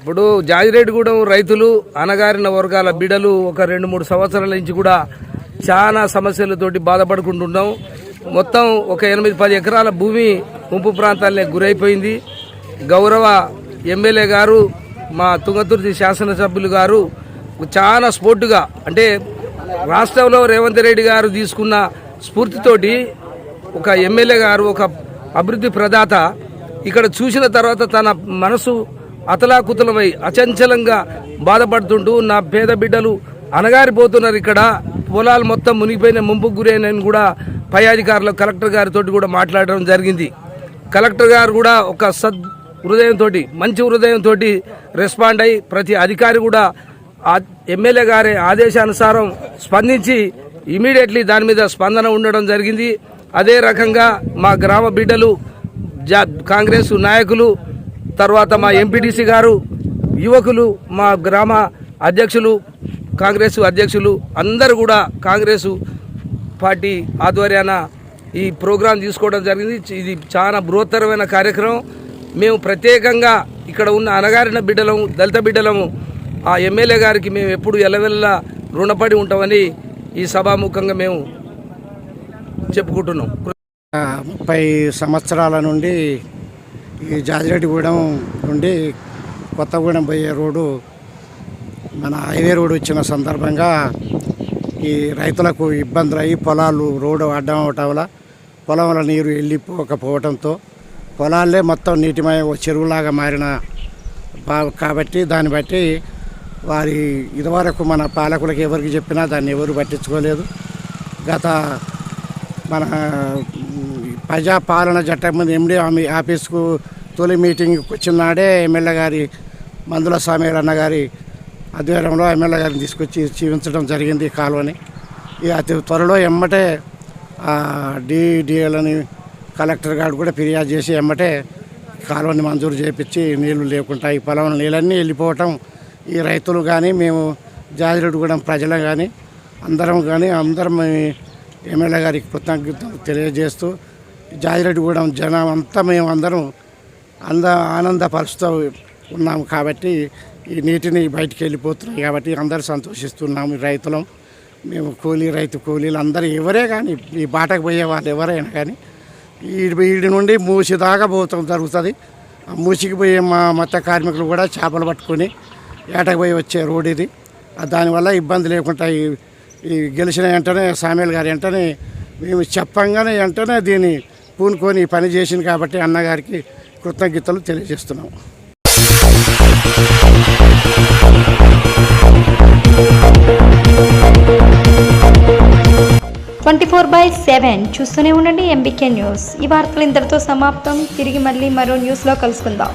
ఇప్పుడు జాజిరెడ్డిగూడెం రైతులు అనగారిన వర్గాల బిడలు ఒక రెండు మూడు సంవత్సరాల నుంచి కూడా చాలా సమస్యలతోటి బాధపడుకుంటున్నాం. మొత్తం ఒక ఎనిమిది పది ఎకరాల భూమి ముంపు ప్రాంతాలనే గురైపోయింది. గౌరవ ఎమ్మెల్యే గారు మా తుంగతుర్తి శాసనసభ్యులు గారు చాలా స్పోర్టుగా అంటే రాష్ట్రంలో రేవంత్ రెడ్డి గారు తీసుకున్న స్ఫూర్తితోటి ఒక ఎమ్మెల్యే గారు ఒక అభివృద్ధి ప్రదాత ఇక్కడ చూసిన తర్వాత తన మనసు అతలాకుతలమై అచంచలంగా బాధపడుతుంటూ నా పేద బిడ్డలు అనగారిపోతున్నారు ఇక్కడ. పొలాలు మొత్తం మునిగిపోయిన ముంపుకు గురైనని కూడా పై అధికారులు కలెక్టర్ గారితో కూడా మాట్లాడడం జరిగింది. కలెక్టర్ గారు కూడా ఒక సద్ హృదయంతో మంచి హృదయంతో రెస్పాండ్ అయ్యి ప్రతి అధికారి కూడా ఆ ఎమ్మెల్యే గారి ఆదేశానుసారం స్పందించి ఇమీడియట్లీ దాని మీద స్పందన ఉండడం జరిగింది. అదే రకంగా మా గ్రామ బిడ్డలు జా కాంగ్రెస్ నాయకులు తర్వాత మా ఎంపీటీసీ గారు యువకులు మా గ్రామ అధ్యక్షులు కాంగ్రెస్ అధ్యక్షులు అందరూ కూడా కాంగ్రెస్ పార్టీ ఆధ్వర్యాన ఈ ప్రోగ్రాం తీసుకోవడం జరిగింది. ఇది చాలా బృహత్తరమైన కార్యక్రమం. మేము ప్రత్యేకంగా ఇక్కడ ఉన్న అనగారిన బిడ్డలము దళిత బిడ్డలము ఆ ఎమ్మెల్యే గారికి మేము ఎప్పుడు ఎల్లవెల్లా రుణపడి ఉంటామని ఈ సభాముఖంగా మేము చెప్పుకుంటున్నాం. ముప్పై సంవత్సరాల నుండి ఈ జాజిరెడ్డిగూడెం నుండి కొత్తగూడెం పోయే రోడ్డు మన హైవే రోడ్డు వచ్చిన సందర్భంగా ఈ రైతులకు ఇబ్బందులు అయ్యి పొలాలు రోడ్డు అడ్డం అవటం వల్ల పొలంలో నీరు వెళ్ళిపోకపోవడంతో పొలాలే మొత్తం నీటిమయ చెరువులాగా మారిన కాబట్టి దాన్ని బట్టి వారి ఇదివరకు మన పాలకులకు ఎవరికి చెప్పినా దాన్ని ఎవరు పట్టించుకోలేదు. గత మన ప్రజాపాలన చట్టం మీద ఎండి ఆఫీస్కు తొలి మీటింగ్కి వచ్చిన నాడే ఎమ్మెల్యే గారి మందుల స్వామి అన్న గారి ఆధ్వర్యంలో ఎమ్మెల్యే గారిని తీసుకొచ్చి జీవించడం జరిగింది ఈ కాలువని. ఇక అతి త్వరలో ఎమ్మటే డిడిఎలని కలెక్టర్ గారు కూడా ఫిర్యాదు చేసి ఎమ్మటే కాలువని మంజూరు చేపించి నీళ్ళు లేకుండా ఈ పొలం నీళ్ళన్నీ వెళ్ళిపోవటం ఈ రైతులు కానీ మేము జాజిరెడ్డిగూడెం ప్రజలు కానీ అందరం కానీ అందరం ఎమ్మెల్యే గారికి కృతజ్ఞతలు తెలియజేస్తూ జాజిరెడ్డిగూడెం జనం అంతా మేమందరం అంద ఆనందపరుస్తూ ఉన్నాము కాబట్టి ఈ నీటిని బయటికి వెళ్ళిపోతున్నాం కాబట్టి అందరూ సంతోషిస్తున్నాము రైతులం. మేము కూలీ రైతు కూలీలు అందరూ ఎవరే కానీ ఈ బాటకు పోయే వాళ్ళు ఎవరైనా కానీ ఈ వీడి నుండి మూసి దాకా పోతాం జరుగుతుంది. ఆ మూసికి పోయే మా మత్స్య కార్మికులు కూడా చేపలు పట్టుకొని ఏటకు పోయి వచ్చే రోడ్ ఇది. దానివల్ల ఇబ్బంది లేకుండా ఈ ఈ గెలిచిన వెంటనే సామీల్ గారు వెంటనే మేము చెప్పంగానే వెంటనే దీన్ని పూనుకొని పని చేసింది కాబట్టి అన్నగారికి కృతజ్ఞతలు తెలియజేస్తున్నాం. ట్వంటీ ఫోర్ బై సెవెన్ చూస్తూనే ఉండండి ఎంబీకే న్యూస్. ఈ వార్తలు ఇంతటితో సమాప్తం. తిరిగి మళ్ళీ మరో న్యూస్లో కలుసుకుందాం.